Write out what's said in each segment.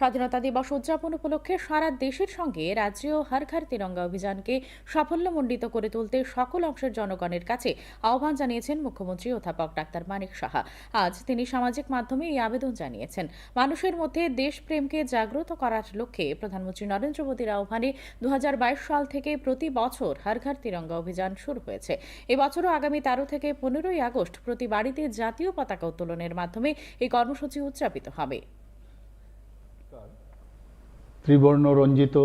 স্বাধীনতা দিবস উদযাপন উপলক্ষে সারা দেশের সঙ্গে রাজ্যেও হর ঘর তিরঙ্গা অভিযানকে সাফল্যমণ্ডিত করে তুলতে সকল অংশের জনগণের কাছে আহ্বান জানিয়েছেন মুখ্যমন্ত্রী অধ্যাপক ডাক্তার মানিক সাহা। আজ তিনি সামাজিক মাধ্যমে এই আবেদন জানিয়েছেন। মানুষের মধ্যে দেশপ্রেমকে জাগ্রত করার লক্ষ্যে প্রধানমন্ত্রী নরেন্দ্র মোদীর আহ্বানে দু হাজার বাইশ সাল থেকে প্রতি বছর হর ঘর তিরঙ্গা অভিযান শুরু হয়েছে। এবছরও আগামী তেরো থেকে পনেরোই আগস্ট প্রতি বাড়িতে জাতীয় পতাকা উত্তোলনের মাধ্যমে এই কর্মসূচি উদযাপিত হবে। ত্রিবর্ণ রঞ্জিত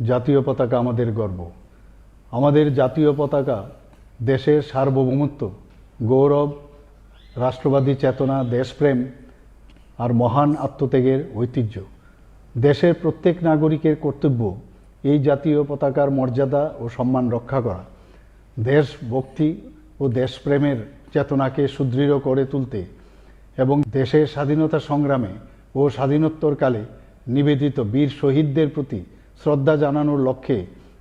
জাতীয় পতাকা আমাদের গর্ব। আমাদের জাতীয় পতাকা দেশের সার্বভৌমত্ব, গৌরব, রাষ্ট্রবাদী চেতনা, দেশপ্রেম আর মহান আত্মত্যাগের ঐতিহ্য। দেশের প্রত্যেক নাগরিকের কর্তব্য এই জাতীয় পতাকার মর্যাদা ও সম্মান রক্ষা করা। দেশভক্তি ও দেশপ্রেমের চেতনাকে সুদৃঢ় করে তুলতে এবং দেশের স্বাধীনতা সংগ্রামে ও স্বাধীনোত্তরকালে নিবেদিত বীর শহীদদের প্রতি শ্রদ্ধা জানানোর লক্ষ্যে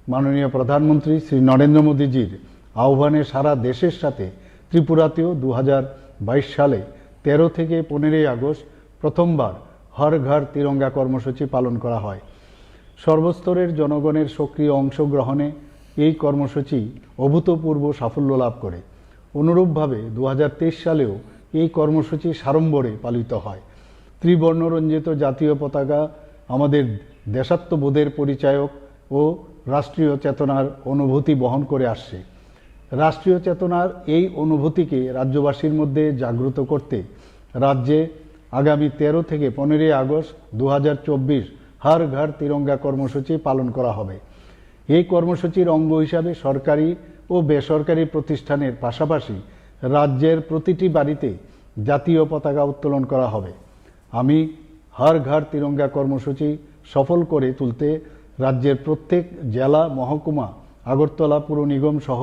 মাননীয় প্রধানমন্ত্রী শ্রী নরেন্দ্র মোদীজির আহ্বানে সারা দেশের সাথে ত্রিপুরাতেও দু হাজার বাইশ সালে তেরো থেকে পনেরোই আগস্ট প্রথমবার হর ঘর তিরঙ্গা কর্মসূচি পালন করা হয়। সর্বস্তরের জনগণের সক্রিয় অংশগ্রহণে এই কর্মসূচি অভূতপূর্ব সাফল্য লাভ করে। অনুরূপভাবে দু হাজার তেইশ সালেও এই কর্মসূচি সাড়ম্বরে পালিত হয়। ত্রিবর্ণরঞ্জিত জাতীয় পতাকা আমাদের দেশাত্মবোধের পরিচায়ক ও রাষ্ট্রীয় চেতনার অনুভূতি বহন করে আসছে। রাষ্ট্রীয় চেতনার এই অনুভূতিকে রাজ্যবাসীর মধ্যে জাগ্রত করতে রাজ্যে আগামী তেরো থেকে পনেরোই আগস্ট দু হাজার হর ঘর তিরঙ্গা কর্মসূচি পালন করা হবে। এই কর্মসূচির অঙ্গ হিসাবে সরকারি ও বেসরকারি প্রতিষ্ঠানের পাশাপাশি রাজ্যের প্রতিটি বাড়িতে জাতীয় পতাকা উত্তোলন করা হবে। আমি হর ঘর তিরঙ্গা কর্মসূচি সফল করে তুলতে রাজ্যের প্রত্যেক জেলা, মহকুমা, আগরতলা পুর নিগম সহ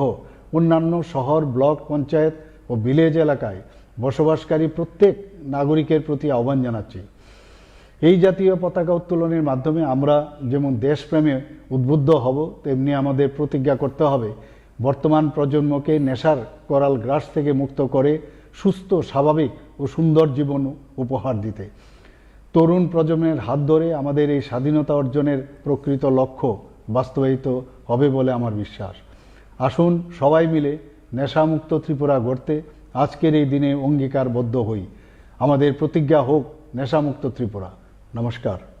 অন্যান্য শহর, ব্লক, পঞ্চায়েত ও ভিলেজ এলাকায় বসবাসকারী প্রত্যেক নাগরিকের প্রতি আহ্বান জানাচ্ছি। এই জাতীয় পতাকা উত্তোলনের মাধ্যমে আমরা যেমন দেশপ্রেমে উদ্বুদ্ধ হব, তেমনি আমাদের প্রতিজ্ঞা করতে হবে, বর্তমান প্রজন্মকে নেশার করাল গ্রাস থেকে মুক্ত করে সুস্থ, স্বাভাবিক ও সুন্দর জীবন উপহার দিতে। তরুণ প্রজন্মের হাত ধরে আমাদের এই স্বাধীনতা অর্জনের প্রকৃত লক্ষ্য বাস্তবায়িত হবে বলে আমার বিশ্বাস। আসুন সবাই মিলে নেশামুক্ত ত্রিপুরা গড়তে আজকের এই দিনে অঙ্গীকারবদ্ধ হই। আমাদের প্রতিজ্ঞা হোক নেশামুক্ত ত্রিপুরা। নমস্কার।